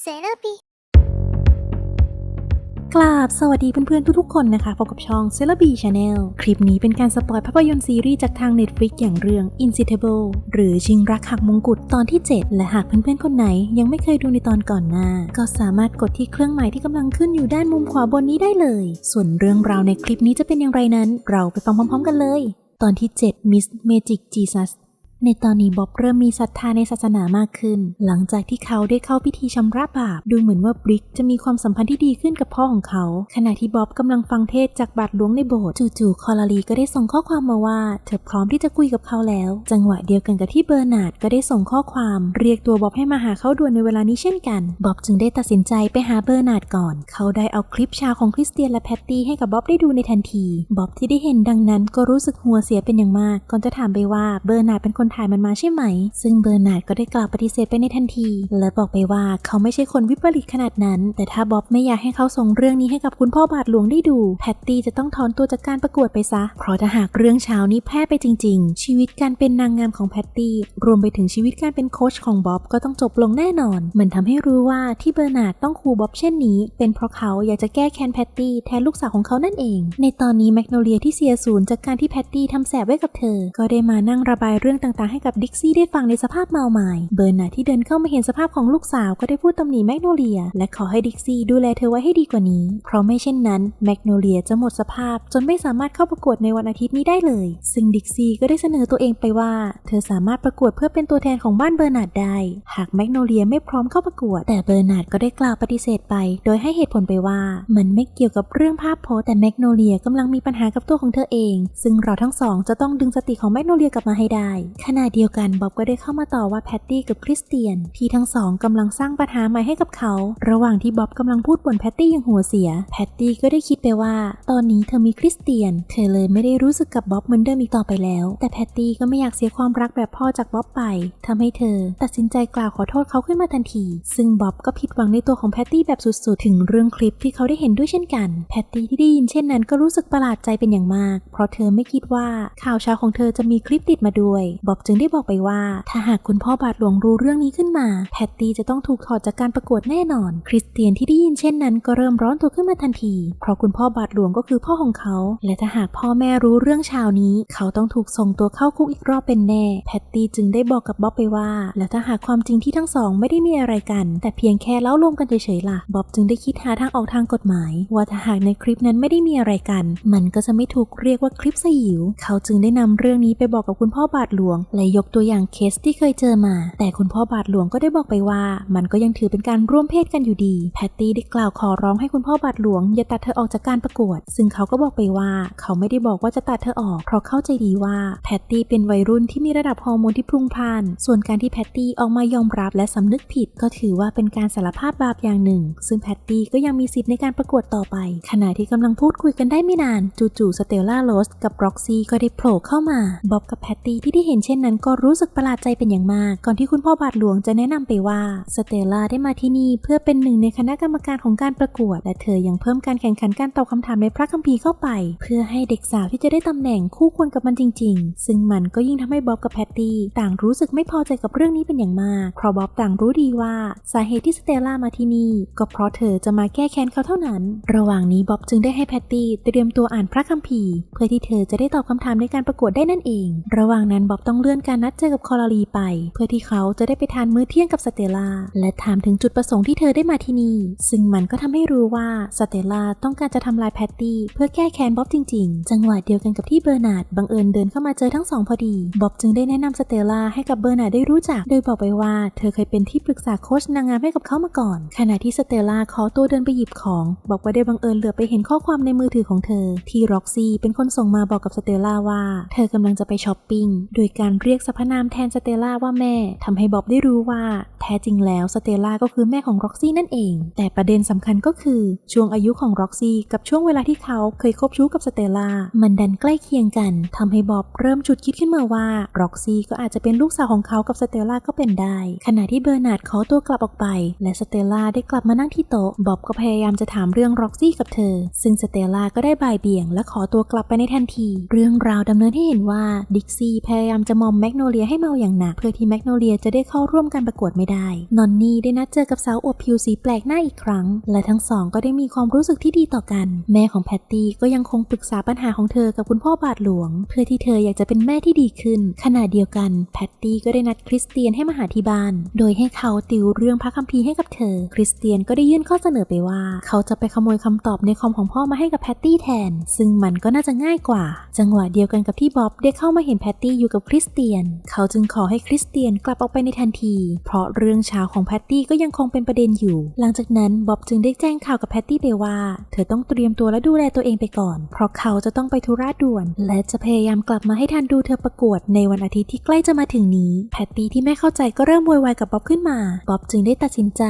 เซราปีกราบสวัสดีเพื่อนๆ ทุกๆ คนนะคะ พบกับช่องเซเลบีชาแนลคลิปนี้เป็นการสปอยภาพยนตร์ซีรีส์จากทาง Netflix อย่างเรื่อง Insitable หรือชิงรักหักมงกุฎตอนที่ 7 และหากเพื่อนๆ คนไหนยังไม่เคยดูในตอนก่อนหน้า ก็สามารถกดที่เครื่องหมายที่กำลังขึ้นอยู่ด้านมุมขวาบนนี้ได้เลย ส่วนเรื่องราวในคลิปนี้จะเป็นอย่างไรนั้น เราไปฟังพร้อมๆ กันเลย ตอนที่ 7 Miss Magic Jesus ในตอนนี้บ๊อบเริ่มมีศรัทธาในศาสนามากขึ้น หลังจากที่เขาได้เข้าพิธีชำระบาป ดูเหมือนว่าบริกจะมีความสัมพันธ์ที่ดีขึ้นกับพ่อของเขา ขณะที่บ๊อบกำลังฟังเทศจากบาทหลวงในโบสถ์จู่ๆคอลลารีก็ได้ส่งข้อความมาว่า เธอพร้อมที่จะคุยกับเขาแล้ว จังหวะเดียวกันกับที่เบอร์นาร์ดก็ได้ส่งข้อความ เรียกตัวบ๊อบให้มาหาเขาด่วนในเวลานี้เช่นกันบ๊อบจึงได้ตัดสินใจไปหาเบอร์นาร์ดก่อน เขาได้เอาคลิปชาของคริสเตียนและแพตตี้ให้กับบ๊อบได้ดูในทันทีบ๊อบที่ได้เห็นดังนั้นก็รู้สึกหัวเสียเป็นอย่างมากก่อนจะถามไปว่าเบอร์นาร์ดเป็นคนถ่ายมันมาใช่ไหม ซึ่งเบอร์นาร์ดก็ได้กล่าวปฏิเสธไปในทันที และบอกไปว่าเขาไม่ใช่คนวิปริตขนาดนั้น แต่ถ้าบ๊อบไม่อยากให้เขาส่งเรื่องนี้ให้กับคุณพ่อบาทหลวงได้ดูแพตตี้จะต้องถอนตัวจากการประกวดไปซะ เพราะถ้าหากเรื่องเช้านี้แพร่ไปจริง ๆ ชีวิตการเป็นนางงามของแพตตี้รวมไปถึงชีวิตการเป็นโค้ชของบ๊อบก็ต้องจบลงแน่นอน มันทำให้รู้ว่าที่เบอร์นาร์ดต้องขู่บ๊อบเช่นนี้ เป็นเพราะเขาอยากจะแก้แค้นแพตตี้แทนลูกสาวของเขานั่นเอง ในตอนนี้แมกโนเลียที่เสียศูนย์จากการที่แพตตี้ทำแสบไว้กับเธอ ก็ได้มานั่งระบายเรื่องต่างๆให้กับดิกซี่ได้ฟังในสภาพเมาหมายเบอร์นาร์ที่เดินเข้ามาเห็นสภาพของลูกสาวก็ได้พูดตำหนิแมกโนเลีย และขอให้ดิกซี่ดูแลเธอไว้ให้ดีกว่านี้ เพราะไม่เช่นนั้นแมกโนเลียจะหมดสภาพ จนไม่สามารถเข้าประกวดในวันอาทิตย์นี้ได้เลย ซึ่งดิกซี่ก็ได้เสนอตัวเองไปว่า เธอสามารถประกวดเพื่อเป็นตัวแทนของบ้านเบอร์นาร์ดได้ หากแมกโนเลียไม่พร้อมเข้าประกวด แต่เบอร์นาร์ดก็ได้กล่าวปฏิเสธไป โดยให้เหตุผลไปว่า มันไม่เกี่ยวกับเรื่องภาพโพสแต่แมกโนเลียกำลังมีปัญหากับตัวของเธอเอง ซึ่งเราทั้งสองจะต้องดึงสติของแมกโนเลียกลับมาให้ได้ขณะเดียวกันบ๊อบก็ได้เข้ามาต่อว่าแพตตี้กับคริสเตียน ที่ทั้งสองกำลังสร้างปัญหาใหม่ให้กับเขา ระหว่างที่บ๊อบกำลังพูดบ่นแพตตี้อย่างหัวเสีย แพตตี้ก็ได้คิดไปว่า ตอนนี้เธอมีคริสเตียน เธอเลยไม่ได้รู้สึกกับบ๊อบเหมือนเดิมอีกต่อไปแล้ว แต่แพตตี้ก็ไม่อยากเสียความรักแบบพ่อจากบ๊อบไปทำให้เธอ ตัดสินใจกล่าวขอโทษเขาขึ้นมาทันที ซึ่งบ๊อบก็ผิดหวังในตัวของแพตตี้แบบสุดๆ ถึงเรื่องคลิปที่เขาได้เห็นด้วยเช่นกัน แพตตี้ที่ได้ยินเช่นนั้นก็รู้สึกประหลาดใจเป็นอย่างมาก เพราะเธอไม่คิดว่าข่าวเช้าของเธอจะมีคลิปติดมาด้วยบอบจึงได้บอกไปว่า ถ้าหากคุณพ่อบาทหลวงรู้เรื่องนี้ขึ้นมา แพตตี้จะต้องถูกถอดจากการประกวดแน่นอน คริสเตียนที่ได้ยินเช่นนั้นก็เริ่มร้อนตัวขึ้นมาทันที เพราะคุณพ่อบาทหลวงก็คือพ่อของเขา และถ้าหากพ่อแม่รู้เรื่องชาวนี้ เขาต้องถูกส่งตัวเข้าคุกอีกรอบเป็นแน่ แพตตี้จึงได้บอกกับบ๊อบไปว่า แล้วถ้าหากความจริงที่ทั้งสองไม่ได้มีอะไรกัน แต่เพียงแค่เล่ารวมกันเฉยๆล่ะ บ๊อบจึงได้คิดหาทางออกทางกฎหมาย ว่าถ้าหากในคลิปนั้นไม่ได้มีอะไรกัน มันก็จะไม่ถูกเรียกว่าคลิปสยิว เขาจึงได้นำเรื่องนี้ไปบอกกับคุณพ่อบาทหลวงและยกตัวอย่างเคสที่เคยเจอมา แต่คุณพ่อบาทหลวงก็ได้บอกไปว่า มันก็ยังถือเป็นการร่วมเพศกันอยู่ดี แพตตี้ได้กล่าวขอร้องให้คุณพ่อบาทหลวงอย่าตัดเธอออกจากการประกวด ซึ่งเขาก็บอกไปว่า เขาไม่ได้บอกว่าจะตัดเธอออก เพราะเข้าใจดีว่าแพตตี้เป็นวัยรุ่นที่มีระดับฮอร์โมนที่พรุ่งพล่าน ส่วนการที่แพตตี้ออกมายอมรับและสำนึกผิด ก็ถือว่าเป็นการสารภาพบาปอย่างหนึ่ง ซึ่งแพตตี้ก็ยังมีสิทธิ์ในการประกวดต่อไป ขณะที่กำลังพูดคุยกันได้ไม่นาน จู่ๆสเตลล่าโรสกับร็อกซี่ก็ได้โผล่เข้ามาบ๊อบกับแพตตี้ที่ได้เห็นเช่นนั้นก็รู้สึกประหลาดใจเป็นอย่างมาก ก่อนที่คุณพ่อบาทหลวงจะแนะนำไปว่าสเตลล่าได้มาที่นี่เพื่อเป็นหนึ่งในคณะกรรมการของการประกวด และเธอยังเพิ่มการแข่งขันการตอบคำถามในพระคัมภีร์เข้าไป เพื่อให้เด็กสาวที่จะได้ตำแหน่งคู่ควรกับมันจริง ๆ ซึ่งมันก็ยิ่งทำให้บ๊อบกับแพตตี้ต่างรู้สึกไม่พอใจกับเรื่องนี้เป็นอย่างมาก เพราะบ๊อบต่างรู้ดีว่าสาเหตุที่สเตลล่ามาที่นี่ ก็เพราะเธอจะมาแก้แค้นเขาเท่านั้น ระหว่างนี้บ๊อบจึงได้ให้แพตตี้เตรียมตัวอ่านพระคัมภีร์ เพื่อที่เธอจะได้ตอบคำถามในการประกวดได้นั่นเอง ระหว่างนั้นบ๊อบต้องเลื่อนการนัดเจอกับคอลลีไป เพื่อที่เขาจะได้ไปทานมื้อเที่ยงกับสเตลล่าและถามถึงจุดประสงค์ที่เธอได้มาที่นี่ ซึ่งมันก็ทำให้รู้ว่าสเตลล่าต้องการจะทำลายแพตตี้เพื่อแก้แค้นบ๊อบจริง ๆ จังหวะเดียวกันกับที่เบอร์นาร์ดบังเอิญเดินเข้ามาเจอทั้งสองพอดีบ๊อบจึงได้แนะนำสเตลล่าให้กับเบอร์นาร์ดได้รู้จัก โดยบอกไปว่าเธอเคยเป็นที่ปรึกษาโค้ชนางงามให้กับเขามาก่อน ขณะที่สเตลล่าขอตัวเดินไปหยิบของ บอกว่าได้บังเอิญเหลือไปเห็นข้อความในมือถือของเธอ ที่ร็อกซี่เป็นคนส่งมาบอกกับสเตลล่าว่า เธอกำลังจะไปช้อปปิ้งโดยการเรียกสรรพนามแทนสเตล่าว่าแม่ทำให้บ๊อบได้รู้ว่า แท้จริงแล้วสเตล่าก็คือแม่ของร็อกซี่นั่นเอง แต่ประเด็นสำคัญก็คือช่วงอายุของร็อกซี่กับช่วงเวลาที่เขาเคยคบชู้กับสเตล่ามันดันใกล้เคียงกันทำให้บ๊อบเริ่มฉุดคิดขึ้นมาว่าร็อกซี่ก็อาจจะเป็นลูกสาวของเขากับสเตล่าก็เป็นได้ ขณะที่เบอร์นาร์ดขอตัวกลับออกไป และสเตล่าได้กลับมานั่งที่โต๊ะบ๊อบก็พยายามจะถามเรื่องร็อกซี่กับเธอ ซึ่งสเตล่าก็ได้บ่ายเบี่ยง และขอตัวกลับไปในทันที เรื่องราวดำเนินให้เห็นว่าดิกซี่พยายามจะมมอมแมกโนเลียให้เมาอย่างหนัก เพื่อที่แมกโนเลียจะได้เข้าร่วมการประกวดไม่ได้ นอนนี่ได้นัดเจอกับสาวอวบผิวสีแปลกหน้าอีกครั้ง และทั้งสองก็ได้มีความรู้สึกที่ดีต่อกัน แม่ของแพตตี้ก็ยังคงปรึกษาปัญหาของเธอกับคุณพ่อบาทหลวง เพื่อที่เธออยากจะเป็นแม่ที่ดีขึ้น ขณะเดียวกันแพตตี้ก็ได้นัดคริสเตียนให้มาหาที่บ้าน โดยให้เขาติวเรื่องพระคัมภีร์ให้กับเธอ คริสเตียนก็ได้ยื่นข้อเสนอไปว่า เขาจะไปขโมยคำตอบในคอมของพ่อมาให้กับแพตตี้แทน ซึ่งมันก็น่าจะง่ายกว่า จังหวะเดียวกันกับที่บ๊อบได้เข้ามาเห็นแพตตี้อยู่กับคริสเตียน เขาจึงขอให้คริสเตียนกลับออกไปในทันที เพราะเรื่องเช้าของแพตตี้ก็ยังคงเป็นประเด็นอยู่ หลังจากนั้นบ๊อบจึงได้แจ้งข่าวกับแพตตี้ไปว่า เธอต้องเตรียมตัวและดูแลตัวเองไปก่อน เพราะเขาจะต้องไปธุระด่วน และจะพยายามกลับมาให้ทันดูเธอประกวดในวันอาทิตย์ที่ใกล้จะมาถึงนี้ แพตตี้ที่ไม่เข้าใจก็เริ่มโวยวายกับบ๊อบขึ้นมา บ๊อบจึงได้ตัดสินใจ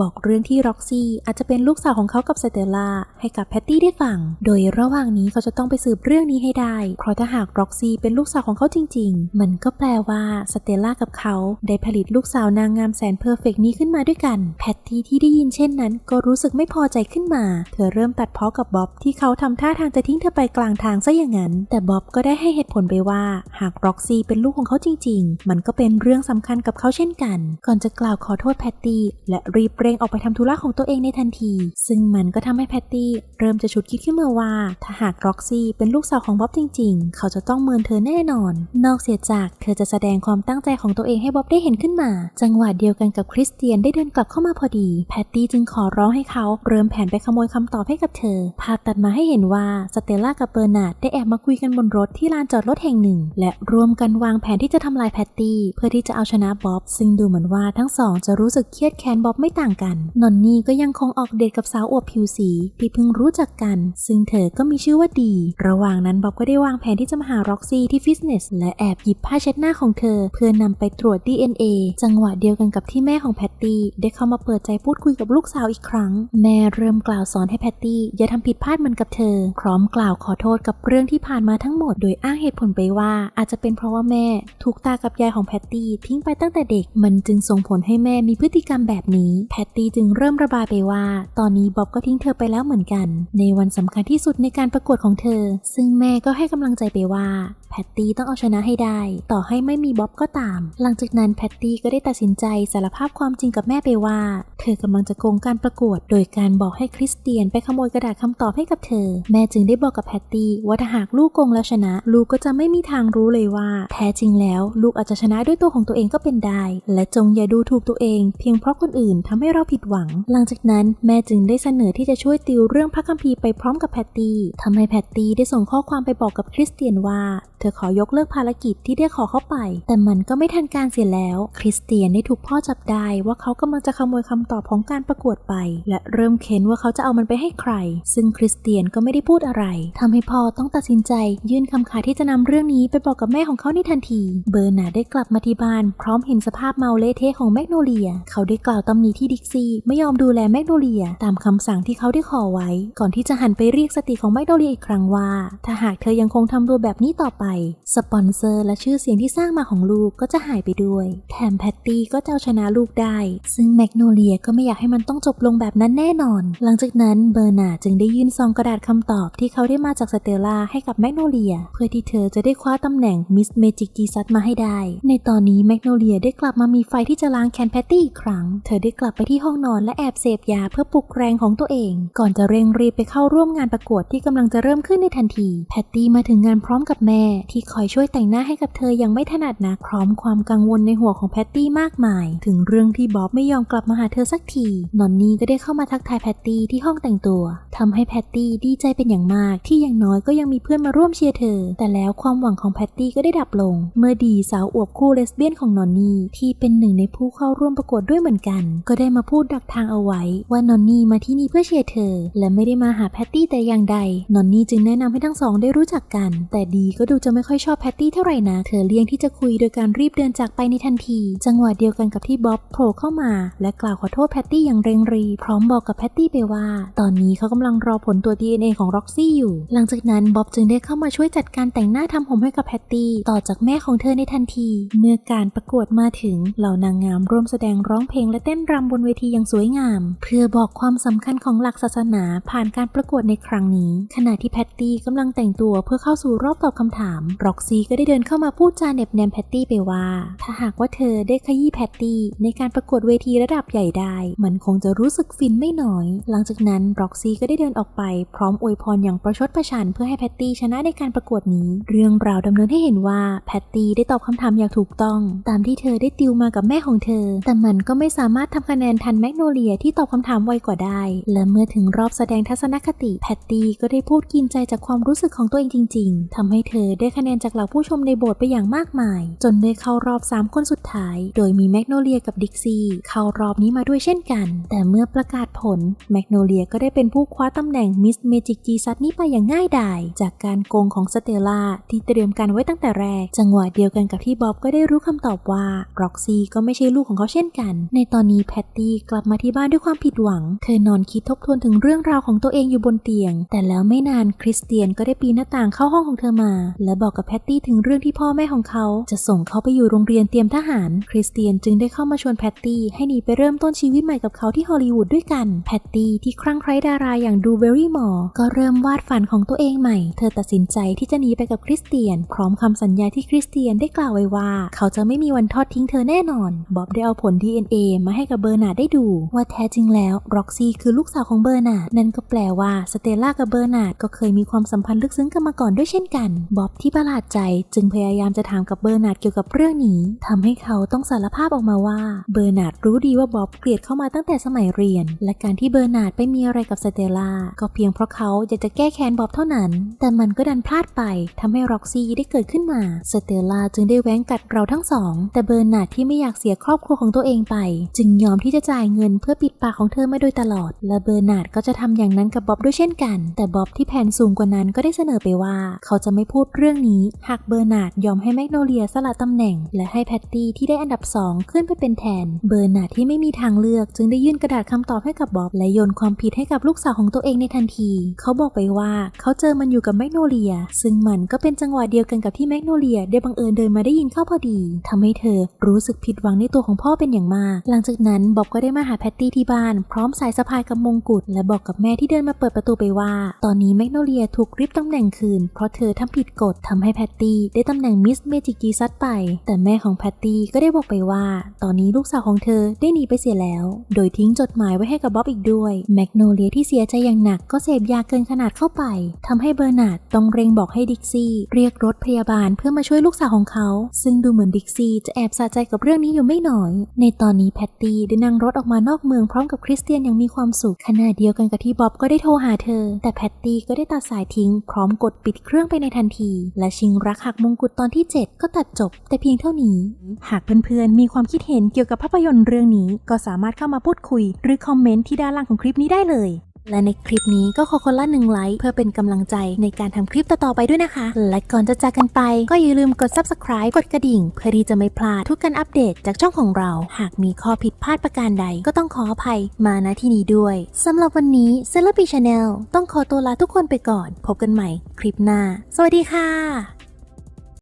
บอกเรื่องที่ร็อกซี่อาจจะเป็นลูกสาวของเขากับสเตลล่าให้กับแพตตี้ได้ฟัง โดยระหว่างนี้เขาจะต้องไปสืบเรื่องนี้ให้ได้ เพราะถ้าหากร็อกซี่เป็นลูกสาวของเขาจริง ๆมันก็แปลว่าสเตลล่ากับเขาได้ผลิตลูกสาวนางงามแสนเพอร์เฟกนี้ขึ้นมาด้วยกัน แพตตี้ที่ได้ยินเช่นนั้น ก็รู้สึกไม่พอใจขึ้นมา เธอเริ่มตัดพ้อกับบ๊อบที่เขาทำท่าทางจะทิ้งเธอไปกลางทางซะอย่างนั้น แต่บ๊อบก็ได้ให้เหตุผลไปว่า หากร็อกซี่เป็นลูกของเขาจริง ๆ มันก็เป็นเรื่องสำคัญกับเขาเช่นกัน ก่อนจะกล่าวขอโทษแพตตี้และรีบเร่งออกไปทำธุระของตัวเองในทันที ซึ่งมันก็ทำให้แพตตี้เริ่มจะฉุดคิดขึ้นมาว่า ถ้าหากร็อกซี่เป็นลูกสาวของบ๊อบจริง ๆ เขาจะต้องเมินเธอแน่นอน นอกเสียจาก เธอจะแสดงความตั้งใจของตัวเองให้บ๊อบได้เห็นขึ้นมา จังหวะเดียวกันกับคริสเตียนได้เดินกลับเข้ามาพอดี แพตตี้จึงขอร้องให้เขาเริ่มแผนไปขโมยคำตอบให้กับเธอ ภาพตัดมาให้เห็นว่าสเตลล่ากับเบอร์นาร์ดได้แอบมาคุยกันบนรถที่ลานจอดรถแห่งหนึ่ง และร่วมกันวางแผนที่จะทำลายแพตตี้เพื่อที่จะเอาชนะบ๊อบ ซึ่งดูเหมือนว่าทั้งสองจะรู้สึกเครียดแค้นบ๊อบไม่ต่างกันนอนนี่ก็ยังคงออกเดทกับสาวอวบผิวสีที่เพิ่งรู้จักกัน ซึ่งเธอก็มีชื่อว่าดี ระหว่างนั้นบ๊อบก็ได้วางแผนที่จะมาหาร็อกซี่ที่ฟิตเนสและแอบหยิบผ้าเช็ดหน้าของเธอ เพื่อนำไปตรวจ DNA จังหวะเดียวกันกับที่แม่ของแพตตี้ได้เข้ามาเปิดใจพูดคุยกับลูกสาวอีกครั้ง แม่เริ่มกล่าวสอนให้แพตตี้อย่าทำผิดพลาดเหมือนกับเธอ พร้อมกล่าวขอโทษกับเรื่องที่ผ่านมาทั้งหมด โดยอ้างเหตุผลไปว่า อาจจะเป็นเพราะว่าแม่ถูกตากับยายของแพตตี้ทิ้งไปตั้งแต่เด็ก มันจึงส่งผลให้แม่มีพฤติกรรมแบบนี้ แพตตี้จึงเริ่มระบายไปว่า ตอนนี้บ๊อบก็ทิ้งเธอไปแล้วเหมือนกัน ในวันสำคัญที่สุดในการประกวดของเธอ ซึ่งแม่ก็ให้กำลังใจไปว่าแพตตี้ต้องเอาชนะให้ได้ ต่อให้ไม่มีบ๊อบก็ตาม หลังจากนั้นแพตตี้ก็ได้ตัดสินใจสารภาพความจริงกับแม่ไปว่า เธอกำลังจะโกงการประกวด โดยการบอกให้คริสเตียนไปขโมยกระดาษคำตอบให้กับเธอ แม่จึงได้บอกกับแพตตี้ว่าถ้าหากลูกโกงแล้วชนะ ลูกก็จะไม่มีทางรู้เลยว่า แท้จริงแล้ว ลูกอาจจะชนะด้วยตัวของตัวเองก็เป็นได้ และจงอย่าดูถูกตัวเอง เพียงเพราะคนอื่นทำให้เราผิดหวัง หลังจากนั้นแม่จึงได้เสนอที่จะช่วยติวเรื่องพระคัมภีร์ไปพร้อมกับแพตตี้ทำให้แพตตี้ได้ส่งข้อความไปบอกกับคริสเตียนว่าเธอขอยกเลิกภารกิจที่ได้ขอเข้าไป แต่มันก็ไม่ทันการเสียแล้ว คริสเตียนได้ถูกพ่อจับได้ว่าเขากำลังจะขโมยคำตอบของการประกวดไป และเริ่มเค้นว่าเขาจะเอามันไปให้ใคร ซึ่งคริสเตียนก็ไม่ได้พูดอะไรทำให้พ่อต้องตัดสินใจ ยื่นคำขาดที่จะนำเรื่องนี้ไปบอกกับแม่ของเขาในทันที เบอร์นาได้กลับมาที่บ้าน พร้อมเห็นสภาพเมาเละเทะของแมกโนเลีย เขาได้กล่าวตำหนิที่ดิกซี่ไม่ยอมดูแลแมกโนเลีย ตามคำสั่งที่เขาได้ขอไว้ ก่อนที่จะหันไปเรียกสติของแมกโนเลียอีกครั้งว่า ถ้าหากเธอยังคงทำตัวแบบนี้ต่อไปสปอนเซอร์และชื่อเสียงที่สร้างมาของลูกก็จะหายไปด้วย แถมแพตตี้ก็จะเอาชนะลูกได้ ซึ่งแมกโนเลียก็ไม่อยากให้มันต้องจบลงแบบนั้นแน่นอน หลังจากนั้นเบอร์นาจึงได้ยื่นซองกระดาษคำตอบที่เขาได้มาจากสเตลล่าให้กับแมกโนเลีย เพื่อที่เธอจะได้คว้าตำแหน่งมิสเมจิกจีซัสมาให้ได้ ในตอนนี้แมกโนเลียได้กลับมามีไฟที่จะล้างแคนแพตตี้อีกครั้ง เธอได้กลับไปที่ห้องนอนและแอบเสพยาเพื่อปลุกแรงของตัวเอง ก่อนจะเร่งรีบไปเข้าร่วมงานประกวดที่กำลังจะเริ่มขึ้นในทันที แพตตี้มาถึงงานพร้อมกับแม่ที่คอยช่วยแต่งหน้าให้กับเธอยังไม่ถนัดนักพร้อมความกังวลในหัวของแพตตี้มากมาย ถึงเรื่องที่บ๊อบไม่ยอมกลับมาหาเธอสักทีนอนนี่ก็ได้เข้ามาทักทายแพตตี้ที่ห้องแต่งตัวทำให้แพตตี้ดีใจเป็นอย่างมาก ที่อย่างน้อยก็ยังมีเพื่อนมาร่วมเชียร์เธอ แต่แล้วความหวังของแพตตี้ก็ได้ดับลง เมื่อดีสาวอวบคู่เลสเบี้ยนของนอนนี่ที่เป็นหนึ่งในผู้เข้าร่วมประกวดด้วยเหมือนกัน ก็ได้มาพูดดักทางเอาไว้ ว่านอนนี่มาที่นี่เพื่อเชียร์เธอ และไม่ได้มาหาแพตตี้แต่อย่างใดนอนนี่จึงแนะนำให้ทั้งสองได้รู้จักกัน แต่ดีก็ดูจะไม่ค่อยชอบแพตตี้เท่าไหร่นะ เธอเลี่ยงที่จะคุยโดยการรีบเดินจากไปในทันที จังหวะเดียวกันกับที่บ๊อบโผล่เข้ามา และกล่าวขอโทษแพตตี้อย่างเร่งรีพร้อมบอกกับแพตตี้ไปว่า ตอนนี้เขากำลังรอผลตัว DNA ของร็อกซี่อยู่ หลังจากนั้นบ๊อบจึงได้เข้ามาช่วยจัดการแต่งหน้าทำผมให้กับแพตตี้ต่อจากแม่ของเธอในทันที เมื่อการประกวดมาถึงเหล่านางงามร่วมแสดงร้องเพลงและเต้นรำบนเวทีอย่างสวยงาม เพื่อบอกความสำคัญของหลักศาสนาผ่านการประกวดในครั้งนี้ ขณะที่แพตตี้กำลังแต่งตัวเพื่อเข้าสู่รอบตอบคำถามามร็อกซี่ก็ได้เดินเข้ามาพูดจาเหน็บแนมแพตตี้ไปว่า ถ้าหากว่าเธอได้ขยี้แพตตี้ในการประกวดเวทีระดับใหญ่ได้ มันคงจะรู้สึกฟินไม่น้อย หลังจากนั้นร็อกซี่ก็ได้เดินออกไปพร้อมอวยพรอย่างประชดประชันเพื่อให้แพตตี้ชนะในการประกวดนี้ เรื่องราวดำเนินให้เห็นว่าแพตตี้ได้ตอบคำถามอย่างถูกต้อง ตามที่เธอได้ติวมากับแม่ของเธอ แต่มันก็ไม่สามารถทำคะแนนทันแมกโนเลียที่ตอบคำถามไวกว่าได้ และเมื่อถึงรอบแสดงทัศนคติแพตตี้ก็ได้พูดกินใจจากความรู้สึกของตัวเองจริง ๆทำให้เธอได้คะแนนจากเหล่าผู้ชมในโบสถ์ไปอย่างมากมาย จนได้เข้ารอบ 3 คนสุดท้าย โดยมีแมกโนเลียกับดิกซี่เข้ารอบนี้มาด้วยเช่นกัน แต่เมื่อประกาศผลแมกโนเลียก็ได้เป็นผู้คว้าตำแหน่งมิสเมจิกจีซัตนี้ไปอย่างง่ายดาย จากการโกงของสเตลล่าที่เตรียมการไว้ตั้งแต่แรก จังหวะเดียวกันกับที่บ๊อบก็ได้รู้คำตอบว่าร็อกซี่ก็ไม่ใช่ลูกของเขาเช่นกัน ในตอนนี้แพตตี้กลับมาที่บ้านด้วยความผิดหวัง เธอนอนคิดทบทวนถึงเรื่องราวของตัวเองอยู่บนเตียง แต่แล้วไม่นานคริสเตียนก็ได้ปีนหน้าต่างเข้าห้องของเธอมา และบอกกับแพตตี้ถึงเรื่องที่พ่อแม่ของเขาจะส่งเขาไปอยู่โรงเรียนเตรียมทหาร คริสเตียนจึงได้เข้ามาชวนแพตตี้ให้หนีไปเริ่มต้นชีวิตใหม่กับเขาที่ฮอลลีวูดด้วยกัน แพตตี้ที่คลั่งไคล้ดาราอย่างดูเบอรี่มอร์ก็เริ่มวาดฝันของตัวเองใหม่ เธอตัดสินใจที่จะหนีไปกับคริสเตียน พร้อมคำสัญญาที่คริสเตียนได้กล่าวไว้ว่า เขาจะไม่มีวันทอดทิ้งเธอแน่นอน บ๊อบได้เอาผล DNA มาให้กับเบอร์นาร์ได้ดู ว่าแท้จริงแล้วร็อกซี่คือลูกสาวของเบอร์นาร์ดนั่นก็แปลว่าสเตลล่ากับเบอร์นาร์ดก็เคยมีความสัมพันธ์ลึกซึ้งกันมาก่อนด้วยเช่นกัน บ๊อบที่ประหลาดใจจึงพยายามจะถามกับเบอร์นาร์ดเกี่ยวกับเรื่องนี้ทำให้เขาต้องสารภาพออกมาว่า เบอร์นาร์ดรู้ดีว่าบ๊อบเกลียดเข้ามาตั้งแต่สมัยเรียน และการที่เบอร์นาร์ดไปมีอะไรกับสเตลล่าก็เพียงเพราะเขาอยากจะแก้แค้นบ๊อบเท่านั้น แต่มันก็ดันพลาดไปทำให้ร็อกซี่ได้เกิดขึ้นมาสเตลล่าจึงได้แว้งกัดเราทั้งสอง แต่เบอร์นาร์ดที่ไม่อยากเสียครอบครัวของตัวเองไป จึงยอมที่จะจ่ายเงินเพื่อปิดปากของเธอมาโดยตลอด และเบอร์นาร์ดก็จะทำอย่างนั้นกับบ๊อบด้วยเช่นกัน แต่บ๊อบที่แผนสูงกว่านั้นก็ได้เสนอไปว่า เขาจะไม่พูดเรื่องนี้หากเบอร์นาร์ดยอมให้แมกโนเลียสละตำแหน่ง และให้แพตตี้ที่ได้อันดับสองขึ้นไปเป็นแทน เบอร์นาร์ดที่ไม่มีทางเลือก จึงได้ยื่นกระดาษคำตอบให้กับบ๊อบและโยนความผิดให้กับลูกสาวของตัวเองในทันที เขาบอกไปว่าเขาเจอมันอยู่กับแมกโนเลีย ซึ่งมันก็เป็นจังหวะเดียวกันกับที่แมกโนเลียได้บังเอิญเดินมาได้ยินเข้าพอดีทำให้เธอรู้สึกผิดหวังในตัวของพ่อเป็นอย่างมาก หลังจากนั้นบ๊อบก็ได้มาหาแพตตี้ที่บ้าน พร้อมสายสะพายกับมงกุฎและบอกกับแม่ที่เดินมาเปิดประตูไปว่า ตอนนี้แมกโนเลียถูกริบตำแหน่งคืนเพราะเธอทำผิดกฎทำให้แพตตี้ได้ตำแหน่งมิสเมจิกีซัดไป แต่แม่ของแพตตี้ก็ได้บอกไปว่า ตอนนี้ลูกสาวของเธอได้หนีไปเสียแล้ว โดยทิ้งจดหมายไว้ให้กับบ๊อบอีกด้วยแมกโนเลียที่เสียใจอย่างหนักก็เสพยาเกินขนาดเข้าไปทำให้เบอร์นาร์ดต้องเร่งบอกให้ดิกซี่ เรียกรถพยาบาลเพื่อมาช่วยลูกสาวของเขา ซึ่งดูเหมือนดิกซี่จะแอบสะใจกับเรื่องนี้อยู่ไม่น้อย ในตอนนี้แพตตี้ได้นั่งรถออกมานอกเมืองพร้อมกับคริสเตียนอย่างมีความสุขขณะเดียวกันกับที่บ๊อบก็ได้โทรหาเธอ แต่แพตตี้ก็ได้ตัดสายทิ้ง พร้อมกดปิดเครื่องไปในทันทีและชิงรักหักมงกุฎตอนที่ 7 ก็ตัดจบ แต่เพียงเท่านี้ หากเพื่อนๆ มีความคิดเห็นเกี่ยวกับภาพยนตร์เรื่องนี้ ก็สามารถเข้ามาพูดคุย หรือคอมเมนต์ที่ด้านล่างของคลิปนี้ได้เลย และในคลิปนี้ก็ขอคนละหนึ่งไลค์เพื่อเป็นกำลังใจในการทำคลิปต่อๆไปด้วยนะคะ และก่อนจะจากกันไป ก็อย่าลืมกด subscribe กดกระดิ่ง เพื่อที่จะไม่พลาดทุกการอัปเดตจากช่องของเรา หากมีข้อผิดพลาดประการใด ก็ต้องขออภัยมาณที่นี้ด้วยสำหรับวันนี้เซเลบีชาแนลต้องขอตัวลาทุกคนไปก่อน พบกันใหม่คลิปหน้า สวัสดีค่ะ